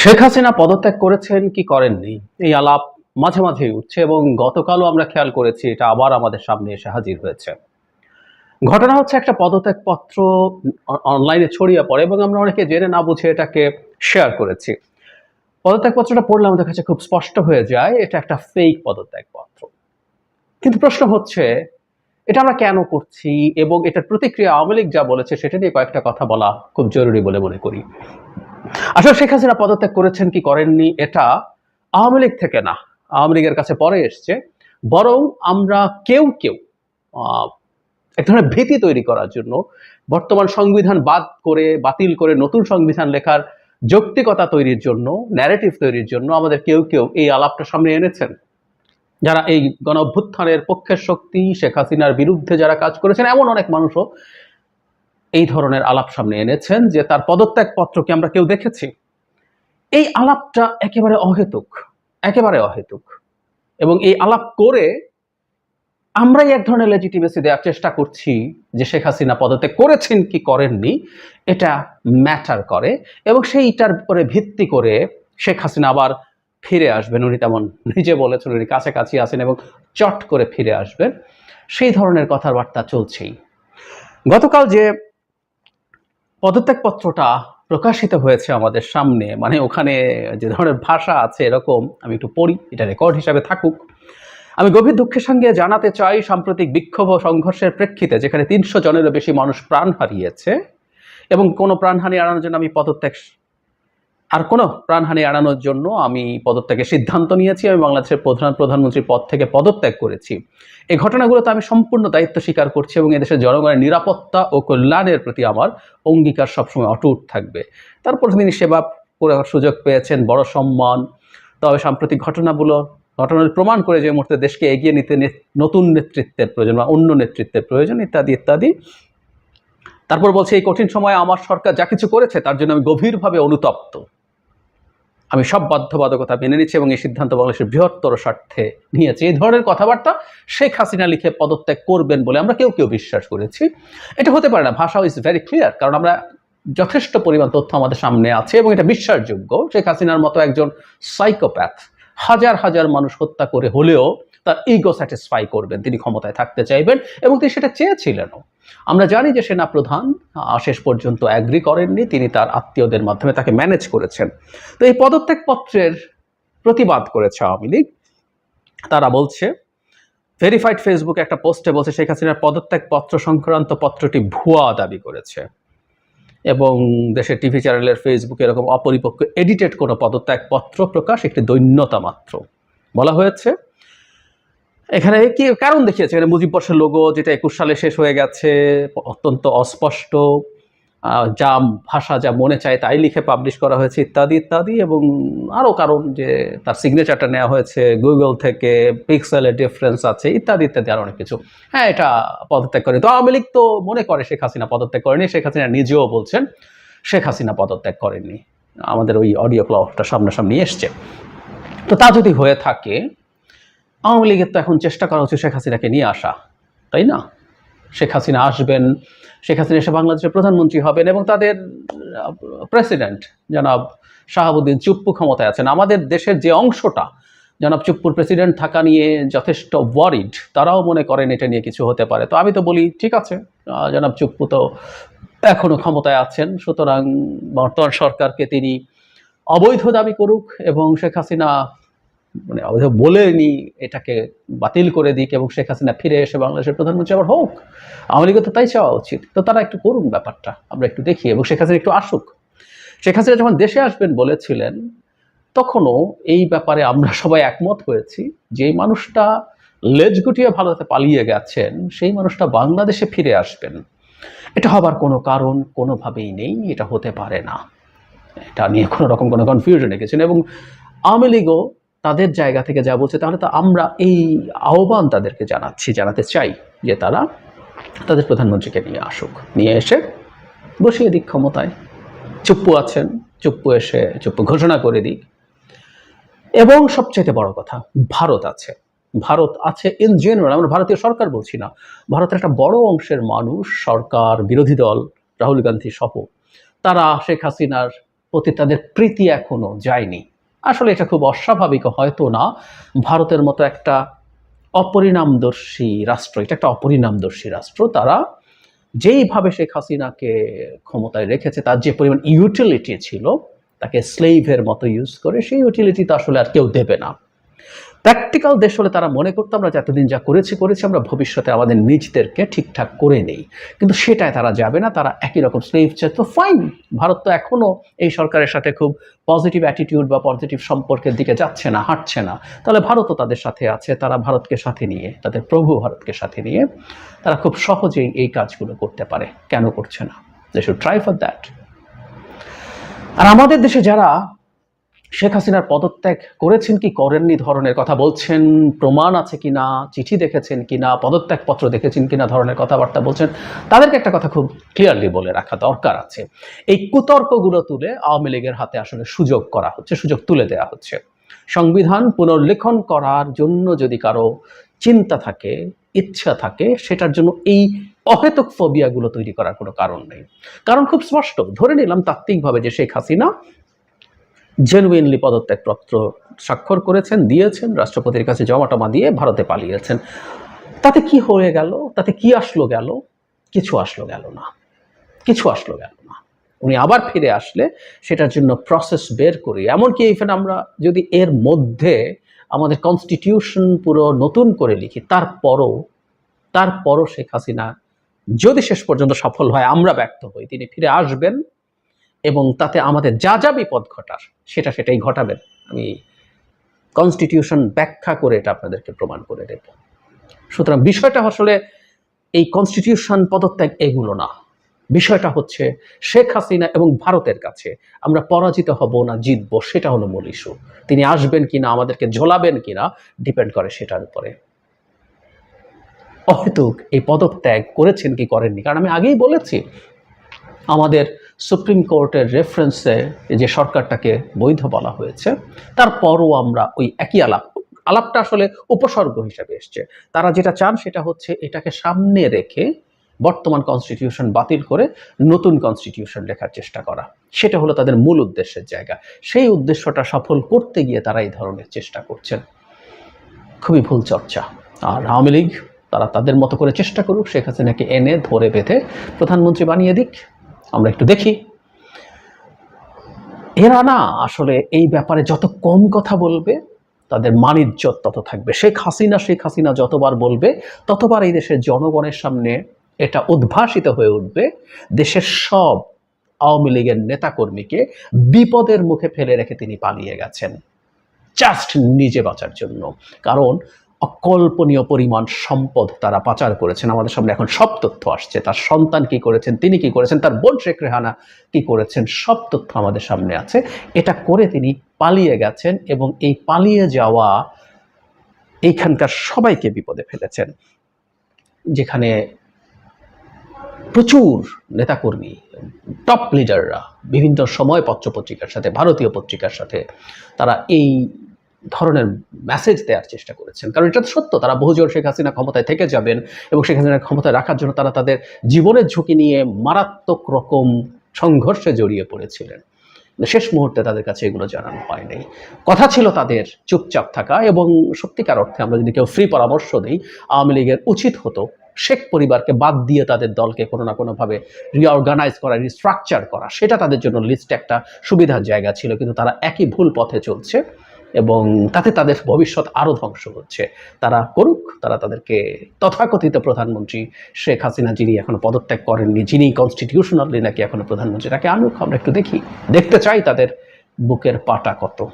শেখ হাসিনা পদত্যাগ করেছেন, কি করেননি? এই আলাপ মাঝে মাঝেই উঠছে এবং গতকালও আমরা খেয়াল করেছি, এটা আবার আমাদের সামনে এসে হাজির হয়েছে। ঘটনা হচ্ছে একটা পদত্যাগ পত্র অনলাইনে ছড়িয়ে পড়ে এবং আমরা অনেকে জেনে না বুঝে এটাকে শেয়ার করেছি। পদত্যাগ পত্রটা পড়লে আমাদের কাছে খুব স্পষ্ট হয়ে যায়, এটা একটা ফেক পদত্যাগ পত্র কিন্তু প্রশ্ন হচ্ছে, এটা আমরা কেন করছি এবং এটার প্রতিক্রিয়া আওয়ামী লীগ যা বলেছে, সেটা নিয়ে কয়েকটা কথা বলা খুব জরুরি বলে মনে করি। আসলে শেখ হাসিনা পদত্যাগ করেছেন কি করেননি, এটা আওয়ামী লীগ থেকে না। আওয়ামী লীগের কাছে পরে এসছে। বরং আমরা কেউ কেউ এক ধরনের ভীতি তৈরি করার জন্য বর্তমান সংবিধান বাদ করে, বাতিল করে নতুন সংবিধান লেখার যৌক্তিকতা তৈরির জন্য ন্যারেটিভ তৈরির জন্য আমাদের কেউ কেউ এই আলাপটা সামনে এনেছেন। যারা এই গণ অভ্যুত্থানের পক্ষের শক্তি, শেখ হাসিনার বিরুদ্ধে যারা কাজ করেছেন, এমন অনেক মানুষও এই ধরনের আলাপ সামনে এনেছেন যে তার পদত্যাগ পত্রকে আমরা কেউ দেখেছি। এই আলাপটা একেবারে অহেতুক একেবারে অহেতুক। এবং এই আলাপ করে আমরাই এক ধরনের লেজিটিমেসি দেওয়ার চেষ্টা করছি যে শেখ হাসিনা পদত্যাগ করেছেন কি করেননি, এটা ম্যাটার করে। এবং সেইটার উপরে ভিত্তি করে শেখ হাসিনা আবার ফিরে আসবেন। উনি তেমন নিজে বলেছেন, উনি কাছাকাছি আছেন এবং চট করে ফিরে আসবেন। সেই ধরনের কথাবার্তা চলছেই। গতকাল যে পদত্যাগপত্রটা প্রকাশিত হয়েছে আমাদের সামনে মানে ওখানে যে ধরনের ভাষা আছে এরকম, আমি একটু পড়ি, এটা রেকর্ড হিসাবে থাকুক। আমি গভীর দুঃখের সঙ্গে জানাতে চাই সাম্প্রতিক বিক্ষোভ ও সংঘর্ষের প্রেক্ষিতে, যেখানে তিনশো জনেরও বেশি মানুষ প্রাণ হারিয়েছে এবং কোনো প্রাণহানি এড়ানোর জন্য আমি পদত্যাগ আর কোনো প্রাণহানি এড়ানোর জন্য আমি পদত্যাগের সিদ্ধান্ত নিয়েছি, আমি বাংলাদেশের প্রধান প্রধানমন্ত্রীর পদ থেকে পদত্যাগ করেছি। এই ঘটনাগুলোতে আমি সম্পূর্ণ দায়িত্ব স্বীকার করছি এবং এদেশের জনগণের নিরাপত্তা ও কল্যাণের প্রতি আমার অঙ্গীকার সবসময় অটুট থাকবে। তারপর তিনি সেবা করার সুযোগ পেয়েছেন, বড় সম্মান। তবে সাম্প্রতিক ঘটনাগুলো, ঘটনার প্রমাণ করে যে মুহূর্তে দেশকে এগিয়ে নিতে নতুন নেতৃত্বের প্রয়োজন বা অন্য নেতৃত্বের প্রয়োজন, ইত্যাদি ইত্যাদি। তারপর বলছে, এই কঠিন সময়ে আমার সরকার যা কিছু করেছে, তার জন্য আমি গভীরভাবে অনুতপ্ত। আমি সব বাধ্যবাধকতা মেনে নিচ্ছি এবং এই সিদ্ধান্ত বাংলাদেশের বৃহত্তর স্বার্থে নিয়েছি। এই ধরনের কথাবার্তা শেখ হাসিনা লিখে পদত্যাগ করবেন বলে আমরা কেউ কেউ বিশ্বাস করেছি। এটা হতে পারে না ভাষা ইজ ভেরি ক্লিয়ার কারণ আমরা যথেষ্ট পরিমাণ তথ্য আমাদের সামনে আছে এবং এটা বিশ্বাসযোগ্য। শেখ হাসিনার মতো একজন সাইকোপ্যাথ হাজার হাজার মানুষ হত্যা করে হলেও তার ইগো স্যাটিসফাই করবেন, তিনি ক্ষমতায় থাকতে চাইবেন এবং তিনি সেটা চেয়েছিলেনও। আমরা জানি যে সেনা প্রধান শেষ পর্যন্ত অ্যাগ্রি করেননি, তিনি তার আত্মীয়দের মাধ্যমে তাকে ম্যানেজ করেছেন। তো এই পদত্যাগ পত্রের প্রতিবাদ করেছে আওয়ামী লীগ। তারা বলছে ভেরিফাইড ফেসবুকে একটা পোস্টে বলছে, শেখ হাসিনার পদত্যাগ পত্র সংক্রান্ত পত্রটি ভুয়া দাবি করেছে। এবং দেশের টিভি চ্যানেলের ফেসবুকে এরকম অপরিপক্ক এডিটেড কোনো পদত্যাগ পত্র প্রকাশ, একটি দৈন্যতা মাত্র। বলা হয়েছে এখানে কি কারণ দেখিয়েছে? এখানে মুজিব বর্ষের লোগো যেটা একুশ সালে শেষ হয়ে গেছে, অত্যন্ত অস্পষ্ট যা ভাষা যা মনে চায় তাই লিখে পাবলিশ করা হয়েছে, ইত্যাদি ইত্যাদি এবং আরও কারণ যে তার সিগনেচারটা নেওয়া হয়েছে গুগল থেকে পিক্সেলের ডিফারেন্স আছে, ইত্যাদি ইত্যাদি আরও অনেক কিছু। হ্যাঁ এটা পদত্যাগ করে তো আওয়ামী লীগ তো মনে করে শেখ হাসিনা পদত্যাগ করেনি, শেখ হাসিনা নিজেও বলছেন শেখ হাসিনা পদত্যাগ করেননি। আমাদের ওই অডিও ক্লবটা সামনাসামনি এসছে। তো তা যদি হয়ে থাকে আওয়ামী লীগের তো এখন চেষ্টা করা হচ্ছে শেখ হাসিনাকে নিয়ে আসা, তাই না? শেখ হাসিনা আসবেন, শেখ হাসিনা এসে বাংলাদেশের প্রধানমন্ত্রী হবেন এবং তাদের প্রেসিডেন্ট জনাব শাহাবুদ্দিন চুপ্পু ক্ষমতায় আছেন। আমাদের দেশের যে অংশটা, জনাব চুপ্পুর প্রেসিডেন্ট থাকা নিয়ে যথেষ্ট ওয়ারিড তারাও মনে করেন এটা নিয়ে কিছু হতে পারে। তো আমি তো বলি, ঠিক আছে জনাব চুপ্পু তো এখনও ক্ষমতায় আছেন, সুতরাং বর্তমান সরকারকে তিনি অবৈধ দাবি করুক এবং শেখ হাসিনা মানে অবৈধ বলেনি এটাকে বাতিল করে দিক এবং শেখ হাসিনা ফিরে এসে বাংলাদেশের প্রধানমন্ত্রী আবার হোক। লীগের তো তাই চাওয়া উচিত। তো তারা একটু করুন ব্যাপারটা, আমরা একটু দেখি এবং শেখ হাসিনা একটু আসুক। শেখ হাসিনা যখন দেশে আসবেন বলেছিলেন, তখনও এই ব্যাপারে আমরা সবাই একমত হয়েছি যে এই মানুষটা লেজ গুটিয়ে ভারতে পালিয়ে গেছেন, সেই মানুষটা বাংলাদেশে ফিরে আসবেন। এটা হবার কোনো কারণ কোনোভাবেই নেই, এটা হতে পারে না। এটা নিয়ে কোনো রকম কোনো কনফিউশনে গেছেন এবং আওয়ামী লীগও তাদের জায়গা থেকে যা বলছে, তাহলে তো আমরা এই আহ্বান তাদেরকে জানাচ্ছি, জানাতে চাই যে তারা তাদের প্রধানমন্ত্রীকে নিয়ে আসুক। নিয়ে এসে বসিয়ে দিক ক্ষমতায়। চুপ্পু আছেন, চুপ্পু এসে, চুপ্পু ঘোষণা করে দিক। এবং সবচেয়ে বড় কথা, ভারত আছে। ভারত আছে ইন জেনারেল আমরা ভারতীয় সরকার বলছি না। ভারতের একটা বড় অংশের মানুষ সরকার, বিরোধী দল, রাহুল গান্ধী সহ। তারা শেখ হাসিনার প্রতি তাদের প্রীতি এখনও যায়নি। আসলে এটা খুব অস্বাভাবিক হয়তো না। ভারতের মতো একটা অপরিণামদর্শী রাষ্ট্র, এটা একটা অপরিণামদর্শী রাষ্ট্র, তারা যেইভাবে শেখ হাসিনাকে ক্ষমতায় রেখেছে, তার যে পরিমাণ ইউটিলিটি ছিল, তাকে স্লেভের মতো ইউজ করে, সেই ইউটিলিটি তো আসলে আর কেউ দেবে না। প্র্যাকটিক্যাল দেশ হলে তারা মনে করতো, আমরা এতদিন যা করেছি করেছি, আমরা ভবিষ্যতে আমাদের নিজদেরকে ঠিকঠাক করে নেই। কিন্তু সেটাই তারা যাবে না, তারা একই রকম স্লেভ চায়। তো ফাইন ভারত তো এখনও এই সরকারের সাথে খুব পজিটিভ অ্যাটিটিউড বা পজিটিভ সম্পর্কের দিকে যাচ্ছে না, হাঁটছে না। তাহলে ভারতও তাদের সাথে আছে, তারা ভারতকে সাথে নিয়ে, তাদের প্রভু ভারতকে সাথে নিয়ে তারা খুব সহজেই এই কাজগুলো করতে পারে। কেন করছে না? They should try for that আর আমাদের দেশে যারা শেখ হাসিনার পদত্যাগ করেছেন কি করেননি ধরনের কথা বলছেন, প্রমাণ আছে কিনা চিঠি দেখেছেন কিনা পদত্যাগপত্র দেখেছেন কিনা ধরনের কথাবার্তা বলছেন, তাদেরকে একটা কথা খুব ক্লিয়ারলি বলে রাখা দরকার আছে। এই কুতর্কগুলো তুলে আওয়ামী লীগের হাতে আসলে সুযোগ করা হচ্ছে, সুযোগ তুলে দেওয়া হচ্ছে। সংবিধান পুনর্লেখন করার জন্য যদি কারও চিন্তা থাকে, ইচ্ছা থাকে, সেটার জন্য এই অহেতুক ফোবিয়াগুলো তৈরি করার কোনো কারণ নেই। কারণ খুব স্পষ্ট, ধরে নিলাম তাত্ত্বিকভাবে যে শেখ হাসিনা জেনুইনলি পদত্যাগপত্র স্বাক্ষর করেছেন, দিয়েছেন, রাষ্ট্রপতির কাছে জমা টমা দিয়ে ভারতে পালিয়েছেন। তাতে কি হয়ে গেল? তাতে কি আসলো গেল? কিছু আসলো গেল না। কিছু আসলো গেল না। উনি আবার ফিরে আসলে সেটার জন্য প্রসেস বের করি। এমনকি ইভেন আমরা যদি এর মধ্যে আমাদের কনস্টিটিউশন পুরো নতুন করে লিখি, তারপরও তারপরও শেখ হাসিনা যদি শেষ পর্যন্ত সফল হয়, আমরা ব্যর্থ হই। তিনি ফিরে আসবেন এবং তাতে আমাদের যা যা বিপদ ঘটার, সেটা সেটাই ঘটাবেন। আমি কনস্টিটিউশন ব্যাখ্যা করে এটা আপনাদেরকে প্রমাণ করে দেব। সুতরাং বিষয়টা আসলে এই কনস্টিটিউশন পদত্যাগ এগুলো না। বিষয়টা হচ্ছে শেখ হাসিনা এবং ভারতের কাছে আমরা পরাজিত হব না, জিতবো, সেটা হলো মূল ইস্যু তিনি আসবেন কিনা, আমাদেরকে ঝোলাবেন কিনা ডিপেন্ড করে সেটার উপরে। অহেতুক এই পদত্যাগ করেছেন কি করেননি? কারণ আমি আগেই বলেছি, আমাদের সুপ্রিম কোর্টের রেফারেন্সে যে সরকারটাকে বৈধ বলা হয়েছে, তারপরও আমরা ওই একই আলাপ, আলাপটা আসলে উপসর্গ হিসাবে এসছে। তারা যেটা চান সেটা হচ্ছে এটাকে সামনে রেখে বর্তমান কনস্টিটিউশন বাতিল করে নতুন কনস্টিটিউশন লেখার চেষ্টা করা। সেটা হলো তাদের মূল উদ্দেশ্যের জায়গা। সেই উদ্দেশ্যটা সফল করতে গিয়ে তারা এই ধরনের চেষ্টা করছেন। খুবই ভুল চর্চা। আর আওয়ামী লীগ তারা তাদের মতো করে চেষ্টা করুক, শেখ হাসিনাকে এনে ধরে বেঁধে প্রধানমন্ত্রী বানিয়ে দিক। আমরা একটু দেখি। এরা না আসলে এই ব্যাপারে যত কম কথা বলবে, তাদের মানিজ্যত তত থাকবে। শেখ হাসিনা শেখ হাসিনা যতবার বলবে, ততবার এই দেশের জনগণের সামনে এটা উদ্ভাসিত হয়ে উঠবে। দেশের সব আওয়ামী লীগের নেতাকর্মীকে বিপদের মুখে ফেলে রেখে তিনি পালিয়ে গেছেন। জাস্ট নিজে বাঁচার জন্য। কারণ অকল্পনীয় পরিমাণ সম্পদ তারা পাচার করেছেন। আমাদের সামনে এখন সব তথ্য আসছে। তার সন্তান কি করেছেন, তিনি কি করেছেন, তার বোন শেখ রেহানা কি করেছেন, সব তথ্য আমাদের সামনে আছে। এটা করে তিনি পালিয়ে গেছেন এবং এই পালিয়ে যাওয়া এইখানকার সবাইকে বিপদে ফেলেছেন। যেখানে প্রচুর নেতাকর্মী টপ লিডাররা বিভিন্ন সময় পত্রপত্রিকার সাথে, ভারতীয় পত্রিকার সাথে, তারা এই ধরনের মেসেজ দেওয়ার চেষ্টা করেছেন। কারণ এটা তো সত্য, তারা বহুজন শেখ হাসিনা ক্ষমতায় থেকে যাবেন এবং শেখ হাসিনা ক্ষমতায় রাখার জন্য তারা তাদের জীবনের ঝুঁকি নিয়ে মারাত্মক রকম সংঘর্ষে জড়িয়ে পড়েছিলেন। শেষ মুহূর্তে তাদের কাছে এগুলো জানানো হয়নি। কথা ছিল তাদের চুপচাপ থাকা এবং সত্যিকার অর্থে আমরা যদি কেউ ফ্রি পরামর্শ দিই, আওয়ামী লীগের উচিত হতো শেখ পরিবারকে বাদ দিয়ে তাদের দলকে কোনো না কোনোভাবে রিঅর্গানাইজ করা রিস্ট্রাকচার করা। সেটা তাদের জন্য লিস্ট একটা সুবিধার জায়গা ছিল, কিন্তু তারা একই ভুল পথে চলছে। এবং তাতে তাদের ভবিষ্যৎ আরও ধ্বংস হচ্ছে। তারা করুক, তারা তাদেরকে তথাকথিত প্রধানমন্ত্রী শেখ হাসিনা, যিনি এখনও পদত্যাগ করেননি, যিনি কনস্টিটিউশনালি নাকি এখনও প্রধানমন্ত্রী, তাকে আনুক আমরা একটু দেখি। দেখতে চাই তাদের বুকের পাটা কত।